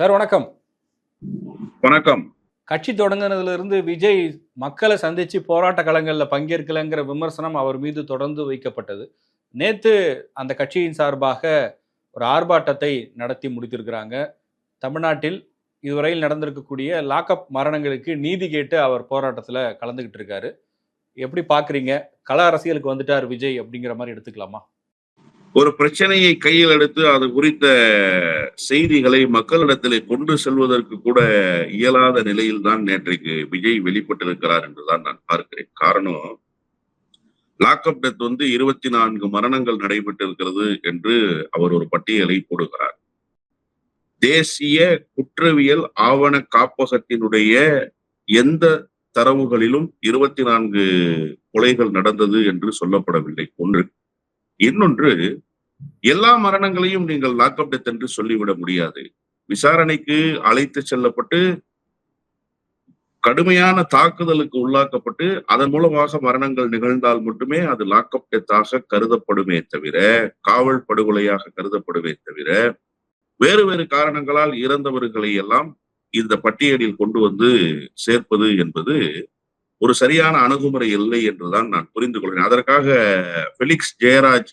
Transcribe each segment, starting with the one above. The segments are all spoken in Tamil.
சார் வணக்கம். வணக்கம். கட்சி தொடங்கினதுல இருந்து விஜய் மக்களை சந்திச்சு போராட்ட களங்கள்ல பங்கேற்கலைங்கிற விமர்சனம் அவர் மீது தொடர்ந்து வைக்கப்பட்டது. நேத்து அந்த கட்சியின் சார்பாக ஒரு ஆர்ப்பாட்டத்தை நடத்தி முடித்திருக்கிறாங்க. தமிழ்நாட்டில் இதுவரையில் நடந்திருக்கக்கூடிய லாக்அப் மரணங்களுக்கு நீதி கேட்டு அவர் போராட்டத்தில் கலந்துகிட்டு இருக்காரு. எப்படி பாக்குறீங்க? கள அரசியலுக்கு வந்துட்டார் விஜய் அப்படிங்கிற மாதிரி எடுத்துக்கலாமா? ஒரு பிரச்சனையை கையில் எடுத்து அது குறித்த செய்திகளை மக்களிடத்திலே கொண்டு செல்வதற்கு கூட இயலாத நிலையில் தான் நேற்றைக்கு விஜய் வெளிப்பட்டிருக்கிறார் என்றுதான் நான் பார்க்கிறேன். காரணம் லாக்அப் டெத் வந்து இருபத்தி நான்கு மரணங்கள் நடைபெற்றிருக்கிறது என்று அவர் ஒரு பட்டியலை போடுகிறார். தேசிய குற்றவியல் ஆவண காப்பகத்தினுடைய எந்த தரவுகளிலும் இருபத்தி நான்கு கொலைகள் நடந்தது என்று சொல்லப்படவில்லை. ஒன்று இன்னொன்று எல்லா மரணங்களையும் நீங்கள் லாக்அப் டெத் என்று சொல்லிவிட முடியாது. விசாரணைக்கு அழைத்து செல்லப்பட்டு கடுமையான தாக்குதலுக்கு உள்ளாக்கப்பட்டு அதன் மூலமாக மரணங்கள் நிகழ்ந்தால் மட்டுமே அது லாக்அப் டெத்தாக கருதப்படுமே தவிர காவல் படுகொலையாக கருதப்படுமே தவிர வேறு வேறு காரணங்களால் இறந்தவர்களை எல்லாம் இந்த பட்டியலில் கொண்டு வந்து சேர்ப்பது என்பது ஒரு சரியான அணுகுமுறை இல்லை என்றுதான் நான் புரிந்து கொள்கிறேன். அதற்காக பெலிக்ஸ் ஜெயராஜ்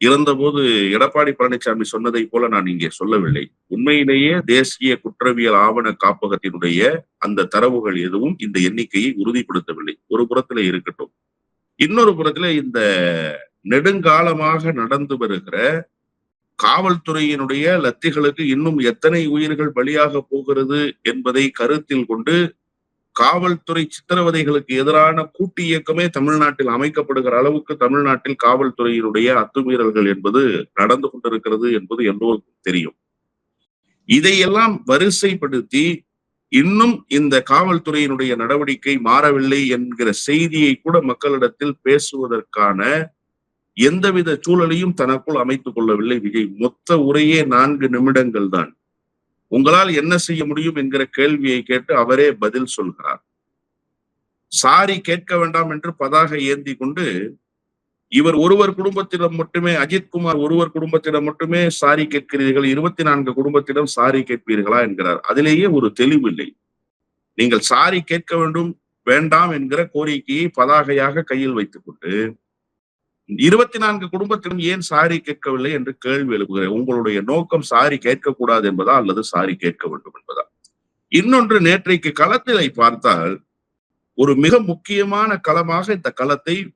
இறந்தபோது எடப்பாடி பழனிசாமி சொன்னதை போல நான் இங்கே சொல்லவில்லை. உண்மையிலேயே தேசிய குற்றவியல் ஆவண காப்பகத்தினுடைய அந்த தரவுகள் எதுவும் இந்த எண்ணிக்கையை உறுதிப்படுத்தவில்லை. ஒரு புறத்துல இருக்கட்டும். இன்னொரு புறத்துல இந்த நெடுங்காலமாக நடந்து வருகிற காவல்துறையினுடைய லத்திகளுக்கு இன்னும் எத்தனை உயிர்கள் பலியாக போகிறது என்பதை கருத்தில் கொண்டு காவல்துறை சித்திரவதைகளுக்கு எதிரான கூட்டு இயக்கமே தமிழ்நாட்டில் அமைக்கப்படுகிற அளவுக்கு தமிழ்நாட்டில் காவல்துறையினுடைய அத்துமீறல்கள் என்பது நடந்து கொண்டிருக்கிறது என்பது எல்லோருக்கும் தெரியும். இதையெல்லாம் வரிசைப்படுத்தி இன்னும் இந்த காவல்துறையினுடைய நடவடிக்கை மாறவில்லை என்கிற செய்தியை கூட மக்களிடத்தில் பேசுவதற்கான எந்தவித சூழலையும் தனக்குள் அமைத்துக் கொள்ளவில்லை விஜய். மொத்த உரையே நான்கு நிமிடங்கள் தான். உங்களால் என்ன செய்ய முடியும் என்கிற கேள்வியை கேட்டு அவரே பதில் சொல்கிறார். சாரி கேட்க வேண்டாம் என்று பதாக ஏந்தி கொண்டு இவர் ஒருவர் குடும்பத்திடம் மட்டுமே அஜித்குமார் ஒருவர் குடும்பத்திடம் மட்டுமே சாரி கேட்கிறீர்கள் இருபத்தி நான்கு குடும்பத்திடம் சாரி கேட்பீர்களா? என்கிறார். அதிலேயே ஒரு தெளிவு இல்லை. நீங்கள் சாரி கேட்க வேண்டும் வேண்டாம் என்கிற கோரிக்கையை பதாகையாக கையில் வைத்துக் கொண்டு இருபத்தி நான்கு குடும்பத்திலும் ஏன் சாரி கேட்கவில்லை என்று கேள்வி எழுப்புகிறேன். உங்களுடைய நோக்கம் சாரி கேட்கக்கூடாது என்பதா அல்லது சாரி கேட்க வேண்டும் என்பதா? இன்னொன்று நேற்றைக்கு களத்திலை பார்த்தால் ஒரு மிக முக்கியமான களமாக இந்த களத்தை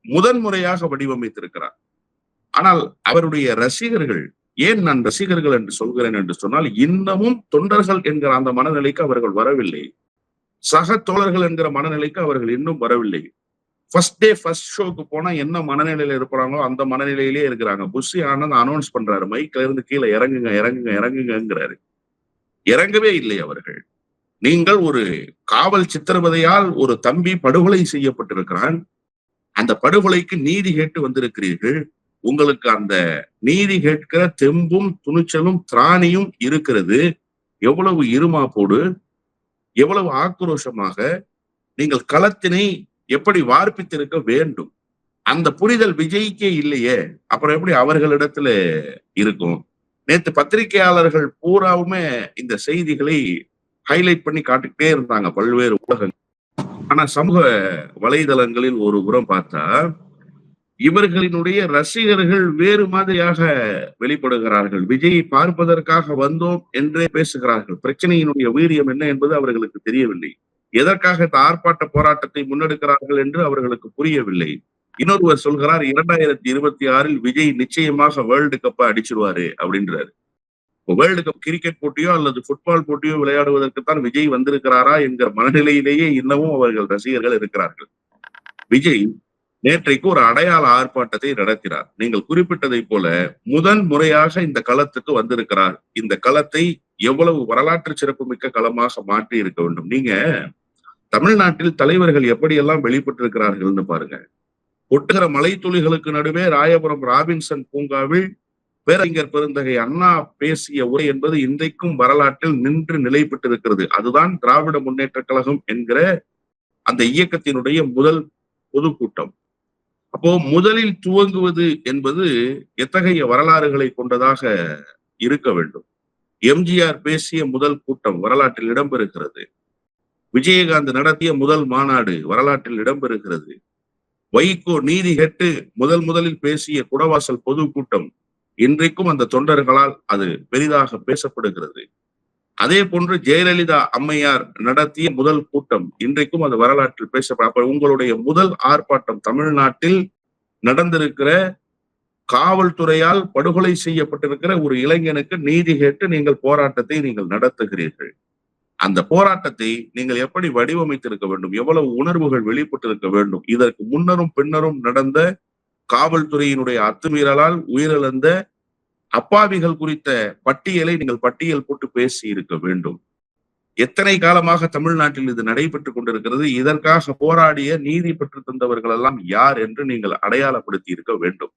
முதன்முறையாக வடிவமைத்திருக்கிறார். ஆனால் அவருடைய ரசிகர்கள் ஏன் நான் ரசிகர்கள் என்று சொல்கிறேன் என்று சொன்னால் இன்னமும் தொண்டர்கள் என்கிற அந்த மனநிலைக்கு அவர்கள் வரவில்லை. சக தோழர்கள் என்கிற மனநிலைக்கு அவர்கள் இன்னும் வரவில்லை. ஃபர்ஸ்ட் டே ஃபர்ஸ்ட் ஷோக்கு போனா என்ன மனநிலையில இருக்கிறாங்களோ அந்த மனநிலையிலேயே இருக்கிறாங்க. புஷி ஆனந்த் அனௌன்ஸ் பண்றாரு. மைக்ல இருந்து கீழே இறங்குங்க இறங்குங்க இறங்குங்கிறாரு இறங்கவே இல்லை அவர்கள். நீங்கள் ஒரு காவல் சித்திரவதையால் ஒரு தம்பி படுகொலை செய்யப்பட்டிருக்கிறான். அந்த படுகொலைக்கு நீதி கேட்டு வந்திருக்கிறீர்கள். உங்களுக்கு அந்த நீதி கேட்கிற தெம்பும் துணிச்சலும் திராணியும் இருக்கிறது. எவ்வளவு இருமாப்போடு எவ்வளவு ஆக்ரோஷமாக நீங்கள் களத்தினை எப்படி வார்ப்பித்திருக்க வேண்டும்? அந்த புரிதல் விஜய்க்கே இல்லையே அப்புறம் எப்படி அவர்களிடத்துல இருக்கும்? நேத்து பத்திரிகையாளர்கள் பூராவுமே இந்த செய்திகளை ஹைலைட் பண்ணி காட்டுக்கிட்டே இருந்தாங்க பல்வேறு ஊடகங்கள். ஆனா சமூக வலைதளங்களில் ஒரு புறம் பார்த்தா இவர்களினுடைய ரசிகர்கள் வேறு மாதிரியாக வெளிப்படுகிறார்கள். விஜயை பார்ப்பதற்காக வந்தோம் என்றே பேசுகிறார்கள். பிரச்சனையினுடைய வீரியம் என்ன என்பது அவர்களுக்கு தெரியவில்லை. எதற்காக இந்த ஆர்ப்பாட்ட போராட்டத்தை முன்னெடுக்கிறார்கள் என்று அவர்களுக்கு புரியவில்லை. இன்னொருவர் சொல்கிறார் இரண்டாயிரத்தி இருபத்தி ஆறில் விஜய் நிச்சயமாக வேர்ல்டு கப்பை அடிச்சிருவாரு அப்படின்றாரு. வேர்ல்டு கப் கிரிக்கெட் போட்டியோ அல்லது ஃபுட்பால் போட்டியோ விளையாடுவதற்குத்தான் விஜய் வந்திருக்கிறாரா என்கிற மனநிலையிலேயே இன்னமும் அவர்கள் ரசிகர்கள் இருக்கிறார்கள். விஜய் நேற்றைக்கு ஒரு அடையாள ஆர்ப்பாட்டத்தை நடத்தினார். நீங்கள் குறிப்பிட்டதை போல முதன் முறையாக இந்த களத்துக்கு வந்திருக்கிறார். இந்த களத்தை எவ்வளவு வரலாற்று சிறப்புமிக்க களமாக மாற்றி இருக்க வேண்டும். நீங்க தமிழ்நாட்டில் தலைவர்கள் எப்படியெல்லாம் வெளிப்பட்டிருக்கிறார்கள்னு பாருங்க. ஒட்டுகிற மலைத்துளிகளுக்கு நடுவே ராயபுரம் ராபின்சன் பூங்காவில் பேரறிஞர் பெருந்தகை அண்ணா பேசிய உரை என்பது இன்றைக்கும் வரலாற்றில் நின்று நிலை பெற்றிருக்கிறது அதுதான் திராவிட முன்னேற்ற கழகம் என்கிற அந்த இயக்கத்தினுடைய முதல் பொதுக்கூட்டம். அப்போ முதலில் துவங்குவது என்பது எத்தகைய வரலாறுகளை கொண்டதாக இருக்க வேண்டும். எம்ஜிஆர் பேசிய முதல் கூட்டம் வரலாற்றில் இடம்பெறுகிறது. விஜயகாந்த் நடத்திய முதல் மாநாடு வரலாற்றில் இடம்பெறுகிறது. வைகோ நீதி கெட்டு முதல் முதலில் பேசிய குடவாசல் பொதுக்கூட்டம் இன்றைக்கும் அந்த தொண்டர்களால் அது பெரிதாக பேசப்படுகிறது. அதே போன்று ஜெயலலிதா அம்மையார் நடத்திய முதல் கூட்டம் இன்றைக்கும் அது வரலாற்றில் பேசப்பட உங்களுடைய முதல் ஆர்ப்பாட்டம் தமிழ்நாட்டில் நடந்திருக்கிற காவல்துறையால் படுகொலை செய்யப்பட்டிருக்கிற ஒரு இளைஞனுக்கு நீதி கேட்டு நீங்கள் போராட்டத்தை நீங்கள் நடத்துகிறீர்கள். அந்த போராட்டத்தை நீங்கள் எப்படி வடிவமைத்திருக்க வேண்டும்? எவ்வளவு உணர்வுகள் வெளிப்பட்டிருக்க வேண்டும்? இதற்கு முன்னரும் பின்னரும் நடந்த காவல்துறையினுடைய அத்துமீறலால் உயிரிழந்த அப்பாவிகள் குறித்த பட்டியலை நீங்கள் பட்டியல் போட்டு பேசி இருக்க வேண்டும். எத்தனை காலமாக தமிழ்நாட்டில் இது நடைபெற்றுக் கொண்டிருக்கிறது? இதற்காக போராடிய நீதி பெற்று தந்தவர்கள் எல்லாம் யார் என்று நீங்கள் அடையாளப்படுத்தி இருக்க வேண்டும்.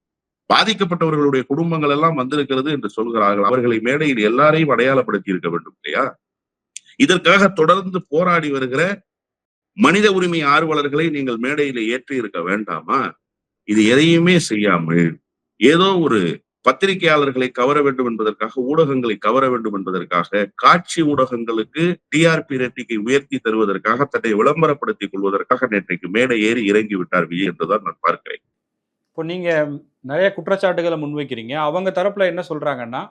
பாதிக்கப்பட்டவர்களுடைய குடும்பங்கள் எல்லாம் வந்திருக்கிறது என்று சொல்கிறார்கள். அவர்களை மேடையில் எல்லாரையும் அடையாளப்படுத்தி இருக்க வேண்டும் இல்லையா? இதற்காக தொடர்ந்து போராடி வருகிற மனித உரிமை ஆர்வலர்களை நீங்கள் மேடையில ஏற்றி இருக்க வேண்டாமா? இது எதையுமே செய்யாமல் ஏதோ ஒரு பத்திரிகையாளர்களை கவர வேண்டும் என்பதற்காக ஊடகங்களை கவர வேண்டும் என்பதற்காக காட்சி ஊடகங்களுக்கு டிஆர்பி ரேட்டிங்கை உயர்த்தி தருவதற்காக தன்னை விளம்பரப்படுத்திக் கொள்வதற்காக நேற்றைக்கு மேடை ஏறி இறங்கி விட்டார் விஜய் என்றுதான் நான் பார்க்கிறேன். இப்போ நீங்க நிறைய குற்றச்சாட்டுகளை முன்வைக்கிறீங்க. அவங்க தரப்புல என்ன சொல்றாங்கன்னா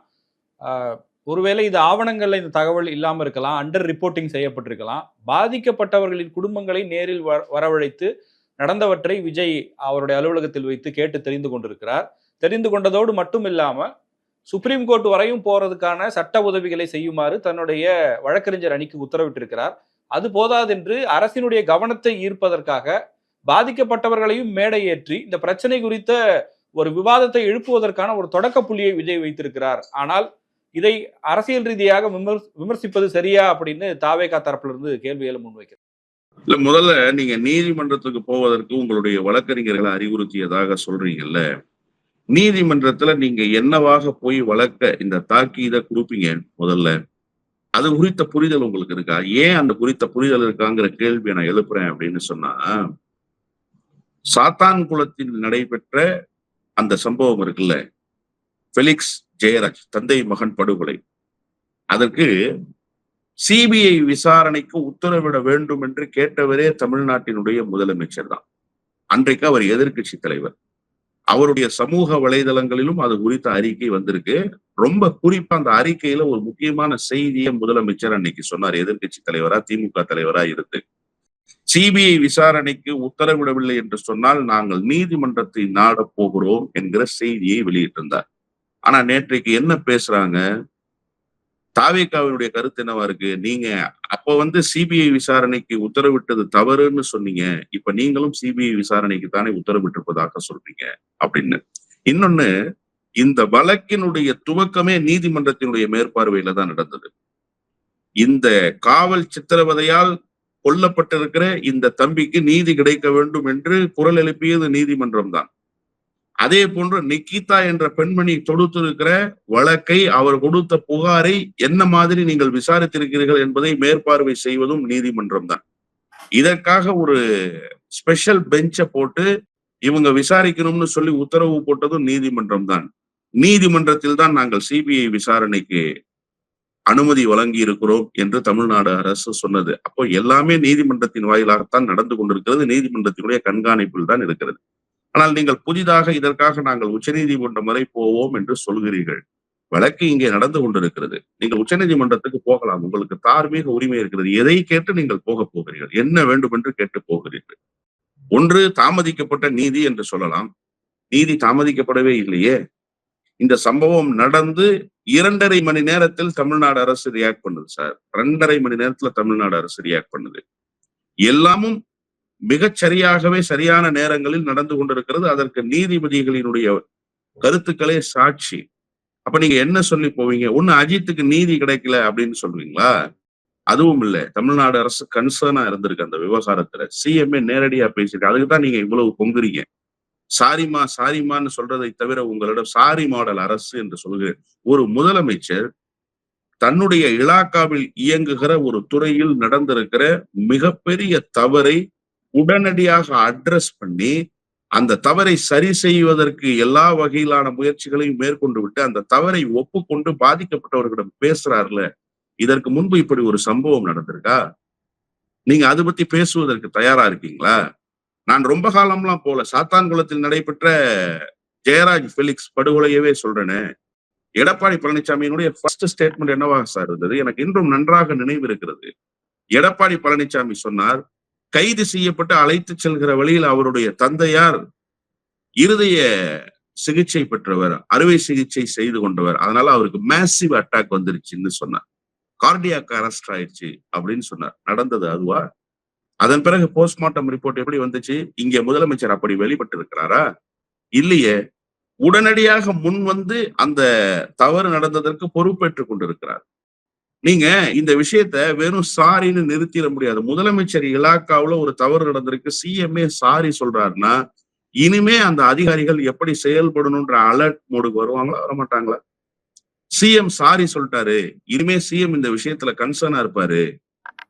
ஆஹ், ஒருவேளை இது ஆவணங்களில் இந்த தகவல் இல்லாமல் இருக்கலாம் அண்டர் ரிப்போர்ட்டிங் செய்யப்பட்டிருக்கலாம். பாதிக்கப்பட்டவர்களின் குடும்பங்களை நேரில் வரவழைத்து நடந்தவற்றை விஜய் அவருடைய அலுவலகத்தில் வைத்து கேட்டு தெரிந்து கொண்டிருக்கிறார். தெரிந்து கொண்டதோடு மட்டும் இல்லாமல் சுப்ரீம் கோர்ட் வரையும் போறதுக்கான சட்ட உதவிகளை செய்யுமாறு தன்னுடைய வழக்கறிஞர் அணிக்கு உத்தரவிட்டிருக்கிறார். அது போதாதென்று அரசினுடைய கவனத்தை ஈர்ப்பதற்காக பாதிக்கப்பட்டவர்களையும் மேடை ஏற்றி இந்த பிரச்சனை குறித்த ஒரு விவாதத்தை எழுப்புவதற்கான ஒரு தொடக்க புள்ளியை விஜய் வைத்திருக்கிறார். ஆனால் இதை அரசியல் ரீதியாக விமர் விமர்சிப்பது சரியா அப்படின்னு தாவேகா தரப்பிலிருந்து கேள்விகளை முன்வைக்கிறது இல்ல முதல்ல நீங்க நீதிமன்றத்துக்கு போவதற்கு உங்களுடைய வழக்கறிஞர்களை அறிவுறுத்தியதாக சொல்றீங்கல்ல. நீதிமன்றத்துல நீங்க என்னவாக போய் வழக்க இந்த தாக்கீத கொடுப்பீங்க முதல்ல? அது குறித்த புரிதல் உங்களுக்கு இருக்கா? ஏன் அந்த குறித்த புரிதல் இருக்காங்கிற கேள்வியை நான் எழுப்புறேன் அப்படின்னு சொன்னா சாத்தான் குளத்தில் நடைபெற்ற அந்த சம்பவம் இருக்குல்ல? ஃபெலிக்ஸ் ஜெயராஜ் தந்தை மகன் படுகொலை. அதற்கு சிபிஐ விசாரணைக்கு உத்தரவிட வேண்டும் என்று கேட்டவரே தமிழ்நாட்டினுடைய முதலமைச்சர் தான். அன்றைக்கு அவர் எதிர்க்கட்சி தலைவர். அவருடைய சமூக வலைதளங்களிலும் அது குறித்த அறிக்கை வந்திருக்கு. ரொம்ப குறிப்பா அந்த அறிக்கையில ஒரு முக்கியமான செய்தியை முதலமைச்சர் அன்னைக்கு சொன்னார். எதிர்கட்சி தலைவரா திமுக தலைவரா இருந்து. சிபிஐ விசாரணைக்கு உத்தரவிடவில்லை என்று சொன்னால் நாங்கள் நீதிமன்றத்தை நாடப் போகிறோம் என்கிற செய்தியை வெளியிட்டிருந்தார். ஆனா நேற்றைக்கு என்ன பேசுறாங்க? தாவேக்காவினுடைய கருத்து என்னவா இருக்கு? நீங்க அப்ப வந்து சிபிஐ விசாரணைக்கு உத்தரவிட்டது தவறுன்னு சொன்னீங்க. இப்ப நீங்களும் சிபிஐ விசாரணைக்கு தானே உத்தரவிட்டிருப்பதாக சொல்றீங்க அப்படின்னு. இன்னொன்னு இந்த வழக்கினுடைய துவக்கமே நீதிமன்றத்தினுடைய மேற்பார்வையில தான் நடந்தது. இந்த காவல் சித்திரவதையால் கொல்லப்பட்டிருக்கிற இந்த தம்பிக்கு நீதி கிடைக்க வேண்டும் என்று குரல் எழுப்பியது நீதிமன்றம் தான் அதே போன்று நிக்கிதா என்ற பெண்மணி தொடுத்திருக்கிற வழக்கை அவர் கொடுத்த புகாரை என்ன மாதிரி நீங்கள் விசாரித்திருக்கிறீர்கள் என்பதை மேற்பார்வை செய்வதும் நீதிமன்றம் தான். இதற்காக ஒரு ஸ்பெஷல் பெஞ்சை போட்டு இவங்க விசாரிக்கணும்னு சொல்லி உத்தரவு போட்டதும் நீதிமன்றம் தான். நீதிமன்றத்தில் தான் நாங்கள் சிபிஐ விசாரணைக்கு அனுமதி வழங்கி இருக்கிறோம் என்று தமிழ்நாடு அரசு சொன்னது. அப்போ எல்லாமே நீதிமன்றத்தின் வாயிலாகத்தான் நடந்து கொண்டிருக்கிறது. நீதிமன்றத்தினுடைய கண்காணிப்பில் தான் இருக்கிறது. ஆனால் நீங்கள் புதிதாக இதற்காக நாங்கள் உச்சநீதிமன்றம் வரை போவோம் என்று சொல்கிறீர்கள். வழக்கு இங்கே நடந்து கொண்டிருக்கிறது. நீங்கள் உச்சநீதிமன்றத்துக்கு போகலாம். உங்களுக்கு தார்மீக உரிமை இருக்கிறது. எதை கேட்டு நீங்கள் போக போகிறீர்கள்? என்ன வேண்டும் என்று கேட்டு போகிறீர்கள்? ஒன்று தாமதிக்கப்பட்ட நீதி என்று சொல்லலாம். நீதி தாமதிக்கப்படவே இல்லையே. இந்த சம்பவம் நடந்து இரண்டரை மணி நேரத்தில் தமிழ்நாடு அரசு ரியாக்ட் பண்ணுது சார். ரெண்டரை மணி நேரத்துல தமிழ்நாடு அரசு ரியாக்ட் பண்ணுது. எல்லாமும் மிகச் சரியாகவே சரியான நேரங்களில் நடந்து கொண்டிருக்கிறது. அதற்கு நீதிபதிகளினுடைய கருத்துக்களே சாட்சி. அப்ப நீங்க என்ன சொல்லி போவீங்க? ஒண்ணு அஜித்துக்கு நீதி கிடைக்கல அப்படின்னு சொல்றீங்களா? அதுவும் இல்ல. தமிழ்நாடு அரசு கன்சர்னா இருந்திருக்கு அந்த விவகாரத்துல. சிஎம்ஏ நேரடியா பேசிட்டு அதுக்கு தான் நீங்க இவ்வளவு பொங்குறீங்க. சாரிமா சாரிமான்னு சொல்றதை தவிர உங்களிடம் சாரி மாடல் அரசு என்று சொல்கிறேன். ஒரு முதலமைச்சர் தன்னுடைய இலாக்காவில் இயங்குகிற ஒரு துறையில் நடந்திருக்கிற மிகப்பெரிய தவறை உடனடியாக அட்ரஸ் பண்ணி அந்த தவறை சரி செய்வதற்கு எல்லா வகையிலான முயற்சிகளையும் மேற்கொண்டு விட்டு அந்த தவறை ஒப்புக்கொண்டு பாதிக்கப்பட்டவர்களிடம் பேசுறாருல இதற்கு முன்பு இப்படி ஒரு சம்பவம் நடந்திருக்கா? நீங்க அதை பத்தி பேசுவதற்கு தயாரா இருக்கீங்களா? நான் ரொம்ப காலம்லாம் போல சாத்தான்குளத்தில் நடைபெற்ற ஜெயராஜ் பெலிக்ஸ் படுகொலையவே சொல்றேனே. எடப்பாடி பழனிசாமியினுடைய ஃபர்ஸ்ட் ஸ்டேட்மெண்ட் என்னவாக சார் இருந்தது? எனக்கு இன்றும் நன்றாக நினைவு இருக்கிறது. எடப்பாடி பழனிசாமி சொன்னார் கைது செய்யப்பட்டு அழைத்து செல்கிற வழியில் அவருடைய தந்தையார் இருதய சிகிச்சை பெற்றவர் அறுவை சிகிச்சை செய்து கொண்டவர். அதனால அவருக்கு மேசிவ் அட்டாக் வந்துருச்சுன்னு சொன்னார். கார்டியாக் அரெஸ்ட் ஆயிடுச்சு அப்படின்னு சொன்னார். நடந்தது அதுவா? அதன் பிறகு போஸ்ட்மார்ட்டம் ரிப்போர்ட் எப்படி வந்துச்சு? இங்க முதலமைச்சர் அப்படி வெளிப்பட்டு இருக்கிறாரா இல்லையே. உடனடியாக முன் வந்து அந்த தவறு நடந்ததற்கு பொறுப்பேற்றுக் கொண்டிருக்கிறார். நீங்க இந்த விஷயத்த வெறும் சாரின்னு நிறுத்திட முடியாது. முதலமைச்சர் இலாக்காவுல ஒரு தவறு நடந்திருக்கு. சிஎம்ஏ சாரி சொல்றாருன்னா இனிமே அந்த அதிகாரிகள் எப்படி செயல்படணும்ன்ற அலர்ட் மோடுக்கு வருவாங்களா வரமாட்டாங்களா? சிஎம் சாரி சொல்லிட்டாரு. இனிமே சிஎம் இந்த விஷயத்துல கன்சர்னா இருப்பாரு.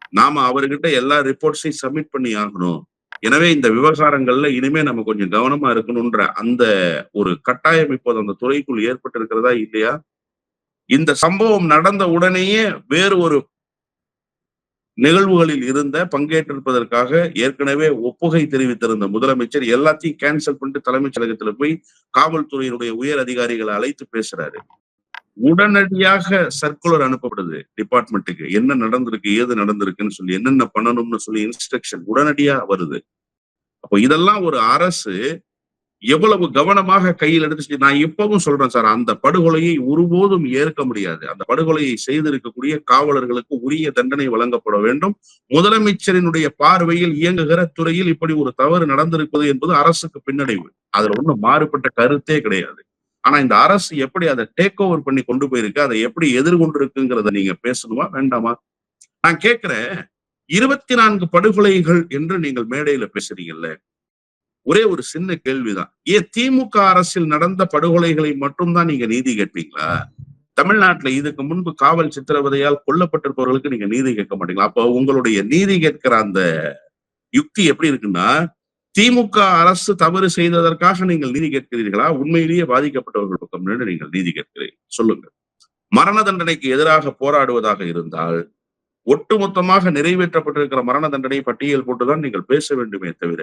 நாம அவர்கிட்ட எல்லா ரிப்போர்ட்ஸையும் சப்மிட் பண்ணி ஆகணும். எனவே இந்த விவகாரங்கள்ல இனிமே நம்ம கொஞ்சம் கவனமா இருக்கணும்ன்ற அந்த ஒரு கட்டாயம் இப்போது அந்த துறைக்குள் ஏற்பட்டு இருக்கிறதா இல்லையா? இந்த சம்பவம் நடந்த உடனேயே வேறு ஒரு நிகழ்வுகளில் இருந்த பங்கேற்றிருப்பதற்காக ஏற்கனவே ஒப்புகை தெரிவித்திருந்த முதலமைச்சர் எல்லாத்தையும் கேன்சல் பண்ணிட்டு தலைமைச் செயலகத்துல போய் காவல்துறையினுடைய உயர் அதிகாரிகளை அழைத்து பேசுறாரு. உடனடியாக சர்க்குலர் அனுப்பப்படுது டிபார்ட்மெண்ட்டுக்கு என்ன நடந்திருக்கு ஏது நடந்திருக்குன்னு சொல்லி என்னென்ன பண்ணணும்னு சொல்லி இன்ஸ்ட்ரக்ஷன் உடனடியா வருது. அப்போ இதெல்லாம் ஒரு அரசு எவ்வளவு கவனமாக கையில் எடுத்து நான் இப்பவும் சொல்றேன் சார் அந்த படுகொலையை ஒருபோதும் ஏற்க முடியாது. அந்த படுகொலையை செய்திருக்கக்கூடிய காவலர்களுக்கு உரிய தண்டனை வழங்கப்பட வேண்டும். முதலமைச்சரினுடைய பார்வையில் இயங்குகிற துறையில் இப்படி ஒரு தவறு நடந்திருப்பது என்பது அரசுக்கு பின்னடைவு. அதுல ஒண்ணும் மாறுபட்ட கருத்தே கிடையாது. ஆனா இந்த அரசு எப்படி அதை டேக் ஓவர் பண்ணி கொண்டு போயிருக்கு அதை எப்படி எதிர்கொண்டிருக்குங்கிறத நீங்க பேசணுமா வேண்டாமா? நான் கேட்கிறேன் இருபத்தி நான்கு படுகொலைகள் என்று நீங்கள் மேடையில பேசுறீங்கல்ல ஒரே ஒரு சின்ன கேள்விதான். ஏன் திமுக அரசில் நடந்த படுகொலைகளை மட்டும்தான் நீங்க நீதி கேட்பீங்களா? தமிழ்நாட்டுல இதுக்கு முன்பு காவல் சித்திரவதையால் கொல்லப்பட்டிருப்பவர்களுக்கு நீங்க நீதி கேட்க மாட்டீங்களா? அப்போ உங்களுடைய நீதி கேட்கிற அந்த யுக்தி எப்படி இருக்குன்னா திமுக அரசு தவறு செய்ததற்காக நீங்கள் நீதி கேட்கிறீர்களா? உண்மையிலேயே பாதிக்கப்பட்டவர்கள் பக்கம் நின்று நீங்கள் நீதி கேட்கிறீர்கள். சொல்லுங்க மரண தண்டனைக்கு எதிராக போராடுவதாக இருந்தால் ஒட்டுமொத்தமாக நிறைவேற்றப்பட்டிருக்கிற மரண தண்டனை பட்டியல் போட்டுதான் நீங்கள் பேச வேண்டுமே தவிர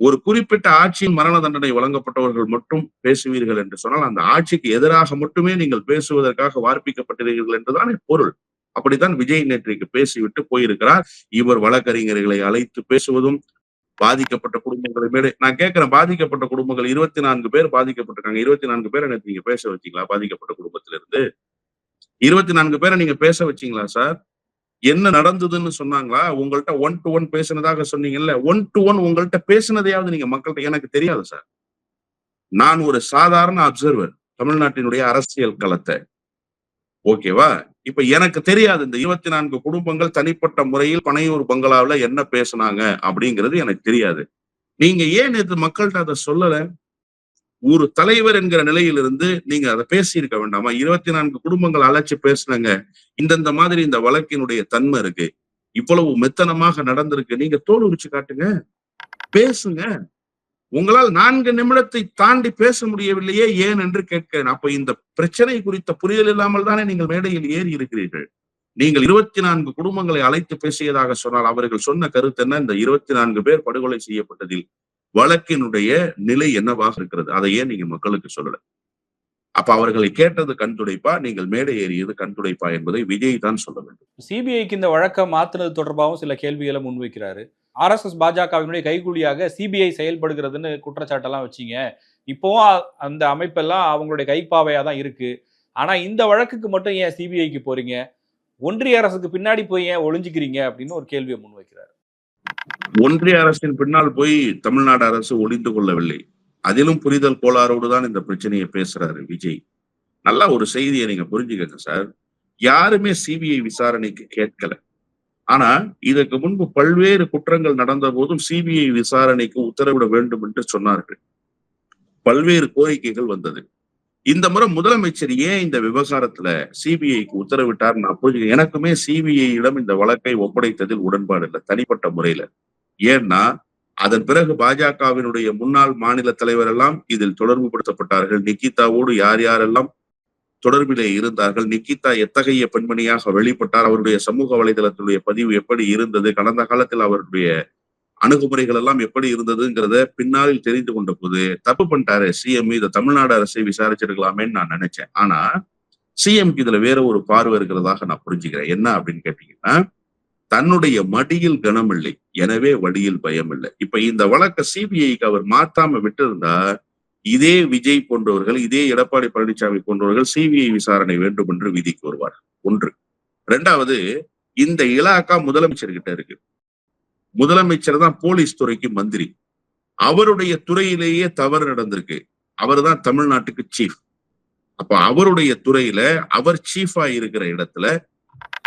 ஒரு குறிப்பிட்ட ஆட்சியின் மரண தண்டனை வழங்கப்பட்டவர்கள் மட்டும் பேசுவீர்கள் என்று சொன்னால் அந்த ஆட்சிக்கு எதிராக மட்டுமே நீங்கள் பேசுவதற்காக வார்ப்பிக்கப்பட்டிருக்கிறீர்கள் என்றுதானே பொருள். அப்படித்தான் விஜய் நேற்றைக்கு பேசிவிட்டு போயிருக்கிறார். இவர் வழக்கறிஞர்களை அழைத்து பேசுவதும் பாதிக்கப்பட்ட குடும்பங்களை மேலே நான் கேட்கிறேன் பாதிக்கப்பட்ட குடும்பங்கள் இருபத்தி நான்கு பேர் பாதிக்கப்பட்டிருக்காங்க. இருபத்தி நான்கு பேரை நேற்று நீங்க பேச வச்சீங்களா பாதிக்கப்பட்ட குடும்பத்திலிருந்து? இருபத்தி நான்கு பேரை நீங்க பேச வச்சீங்களா சார்? என்ன நடந்ததுன்னு சொன்னாங்களா? உங்கள்ட்ட ஒன் டு ஒன் பேசினதாக சொன்னீங்கல்ல ஒன் டு ஒன் உங்கள்ட்ட பேசினதையாவது நீங்க மக்கள்கிட்ட எனக்கு தெரியாது சார். நான் ஒரு சாதாரண அப்சர்வர் தமிழ்நாட்டினுடைய அரசியல் களத்தை. ஓகேவா இப்ப எனக்கு தெரியாது இந்த இருபத்தி நான்கு குடும்பங்கள் தனிப்பட்ட முறையில் பனையூர் பங்களாவுல என்ன பேசுனாங்க அப்படிங்கிறது எனக்கு தெரியாது. நீங்க ஏன் நேற்று மக்கள்கிட்ட அதை சொல்லல? ஒரு தலைவர் என்கிற நிலையிலிருந்து நீங்க அதை பேசியிருக்க வேண்டாமா? இருபத்தி நான்கு குடும்பங்கள் அழைச்சு பேசுனாங்க. இந்தந்த மாதிரி இந்த வழக்கினுடைய தன்மை இருக்கு. இவ்வளவு மெத்தனமாக நடந்திருக்கு. நீங்க தோல் உரிச்சு காட்டுங்க. பேசுங்க. உங்களால் நான்கு நிமிடத்தை தாண்டி பேச முடியவில்லையே ஏன் என்று கேட்கிறேன். அப்ப இந்த பிரச்சனை குறித்த புரிதல் இல்லாமல் தானே நீங்கள் மேடையில் ஏறி இருக்கிறீர்கள். நீங்கள் இருபத்தி நான்கு குடும்பங்களை அழைத்து பேசியதாக சொன்னால் அவர்கள் சொன்ன கருத்து என்ன? இந்த இருபத்தி நான்கு பேர் படுகொலை செய்யப்பட்டதில் வழக்கினுடைய நிலை என்னவாக இருக்கிறது? அதை ஏன் நீங்க மக்களுக்கு சொல்லல? அப்ப அவர்களை கேட்டது கண் துடைப்பா? நீங்கள் மேடை ஏறியது கண் துடைப்பா? என்பதை விஜய் தான் சொல்ல வேண்டும். சிபிஐக்கு இந்த வழக்கை மாத்துனது தொடர்பாகவும் சில கேள்விகளை முன்வைக்கிறாரு. ஆர்எஸ்எஸ் பாஜகவினுடைய கைகூலியாக சிபிஐ செயல்படுகிறதுன்னு குற்றச்சாட்டெல்லாம் வச்சீங்க. இப்போவும் அந்த அமைப்பெல்லாம் அவங்களுடைய கைப்பாவையா தான் இருக்கு. ஆனா இந்த வழக்குக்கு மட்டும் ஏன் சிபிஐக்கு போறீங்க? ஒன்றிய அரசுக்கு பின்னாடி போய் ஏன் ஒளிஞ்சுக்கிறீங்க? அப்படின்னு ஒரு கேள்வியை முன்வை ஒன்றிய அரசின் பின்னால் போய் தமிழ்நாடு அரசு ஒளிந்து கொள்ளவில்லை. அதிலும் புரிதல் கோளாறோடு தான் இந்த பிரச்சனையை பேசுறாரு விஜய். நல்லா ஒரு செய்தியை நீங்க புரிஞ்சுக்கங்க சார். யாருமே சிபிஐ விசாரணைக்கு கேட்கல. ஆனா இதற்கு முன்பு பல்வேறு குற்றங்கள் நடந்த போதும் சிபிஐ விசாரணைக்கு உத்தரவிட வேண்டும் என்று சொன்னார்கள். பல்வேறு கோரிக்கைகள் வந்தது. இந்த முறை முதலமைச்சர் ஏன் இந்த விவகாரத்துல சிபிஐக்கு உத்தரவிட்டார்? நான் புரிஞ்சுக்க எனக்குமே சிபிஐ இந்த வழக்கை ஒப்படைத்ததில் உடன்பாடு இல்லை தனிப்பட்ட முறையில. ஏன்னா அதன் பிறகு பாஜகவினுடைய முன்னாள் மாநில தலைவர் எல்லாம் இதில் தொடர்பு படுத்தப்பட்டார்கள் நிகிதாவோடு யார் யாரெல்லாம் தொடர்பிலே இருந்தார்கள் நிகிதா எத்தகைய பெண்மணியாக வெளிப்பட்டார் அவருடைய சமூக வலைதளத்துடைய பதிவு எப்படி இருந்தது கடந்த காலத்தில் அவருடைய அணுகுமுறைகள் எல்லாம் எப்படி இருந்ததுங்கிறத பின்னாளில் தெரிந்து கொண்ட போது தப்பு பண்ணிட்டாரு. சிஎம் இதை தமிழ்நாடு அரசை விசாரிச்சிருக்கலாமேன்னு நான் நினைச்சேன். ஆனா சிஎம்க்கு இதுல வேற ஒரு பார்வை இருக்கிறதாக நான் புரிஞ்சுக்கிறேன். என்ன அப்படின்னு கேட்டீங்கன்னா தன்னுடைய மடியில் கனமில்லை. எனவே வழியில் பயம் இல்லை இப்ப இந்த வழக்க சிபிஐக்கு அவர் மாத்தாம விட்டிருந்தா இதே விஜய் போன்றவர்கள் இதே எடப்பாடி பழனிசாமி போன்றவர்கள் சிபிஐ விசாரணை வேண்டும் என்று விதிக்கு வருவார். ஒன்று. இரண்டாவது இந்த இலாக்கா முதலமைச்சர் கிட்ட இருக்கு. முதலமைச்சர் தான் போலீஸ் துறைக்கு மந்திரி. அவருடைய துறையிலேயே தவறு நடந்திருக்கு. அவர் தான் தமிழ்நாட்டுக்கு சீஃப் அப்ப அவருடைய துறையில அவர் சீஃபா இருக்கிற இடத்துல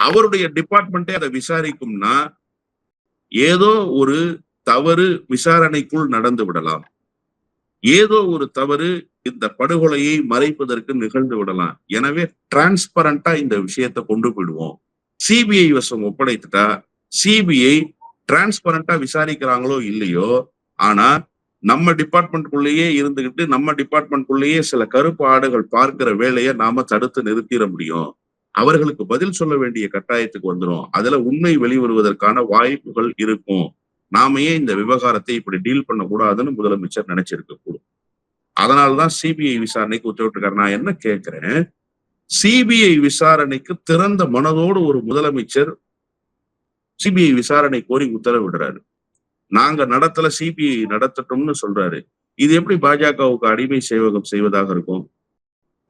அவருடைய டிபார்ட்மெண்ட்டே அதை விசாரிக்கும்னா ஏதோ ஒரு தவறு விசாரணைக்குள் நடந்து விடலாம். ஏதோ ஒரு தவறு இந்த படுகொலையை மறைப்பதற்கு நிகழ்ந்து விடலாம். எனவே டிரான்ஸ்பரண்டா இந்த விஷயத்தை கொண்டு போயிடுவோம். சிபிஐ வசம் ஒப்படைத்துட்டா சிபிஐ டிரான்ஸ்பரண்டா விசாரிக்கிறாங்களோ இல்லையோ ஆனா நம்ம டிபார்ட்மெண்ட்குள்ளேயே இருந்துகிட்டு நம்ம டிபார்ட்மெண்ட்குள்ளேயே சில கருப்பு ஆடுகள் பார்க்கிற வேலையை நாம தடுத்து நிறுத்திட முடியும். அவர்களுக்கு பதில் சொல்ல வேண்டிய கட்டாயத்துக்கு வந்துடும் அதுல உண்மை வெளிவருவதற்கான வாய்ப்புகள் இருக்கும். நாம ஏன் இந்த விவகாரத்தை இப்படி டீல் பண்ணக்கூடாதுன்னு முதலமைச்சர் நினைச்சிருக்க கூடும். அதனால்தான் சிபிஐ விசாரணைக்கு உத்தரவிட்டிருக்காரு. நான் என்ன கேட்கிறேன்? சிபிஐ விசாரணைக்கு திறந்த மனதோடு ஒரு முதலமைச்சர் சிபிஐ விசாரணை கோரி உத்தரவிடுறாரு. நாங்க நடத்தல சிபிஐ நடத்தட்டும்னு சொல்றாரு. இது எப்படி பாஜகவுக்கு அடிமை சேவகம் செய்வதாக இருக்கும்?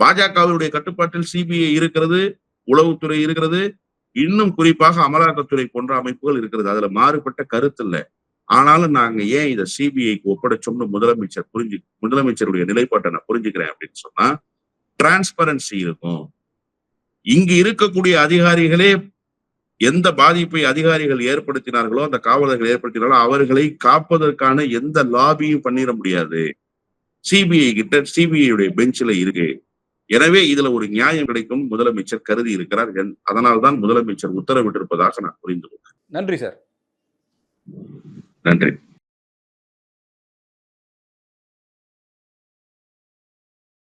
பாஜகவுடைய கட்டுப்பாட்டில் சிபிஐ இருக்கிறது. உளவுத்துறை இருக்கிறது இன்னும் குறிப்பாக அமலாக்கத்துறை போன்ற அமைப்புகள் இருக்கிறது. அதுல மாறுபட்ட கருத்து இல்லை. ஆனாலும் நாங்க ஏன் இதை சிபிஐக்கு ஒப்படைச்சோம்னு முதலமைச்சர் புரிஞ்சு முதலமைச்சருடைய நிலைப்பாட்டை நான் புரிஞ்சுக்கிறேன் அப்படின்னு சொன்னா டிரான்ஸ்பரன்சி இருக்கும். இங்கு இருக்கக்கூடிய அதிகாரிகளே எந்த பாதிப்பை அதிகாரிகள் ஏற்படுத்தினார்களோ அந்த காவலர்கள் ஏற்படுத்தினாலோ அவர்களை காப்பதற்கான எந்த லாபியும் பண்ணிட முடியாது. சிபிஐ கிட்ட சிபிஐ உடைய பெஞ்சில் இருக்கு. எனவே இதுல ஒரு நியாயம் கிடைக்கும் முதலமைச்சர் கருதி இருக்கிறார் அதனால்தான் முதலமைச்சர் உத்தரவிட்டிருப்பதாக நான் புரிந்து கொண்டேன் நன்றி சார். நன்றி.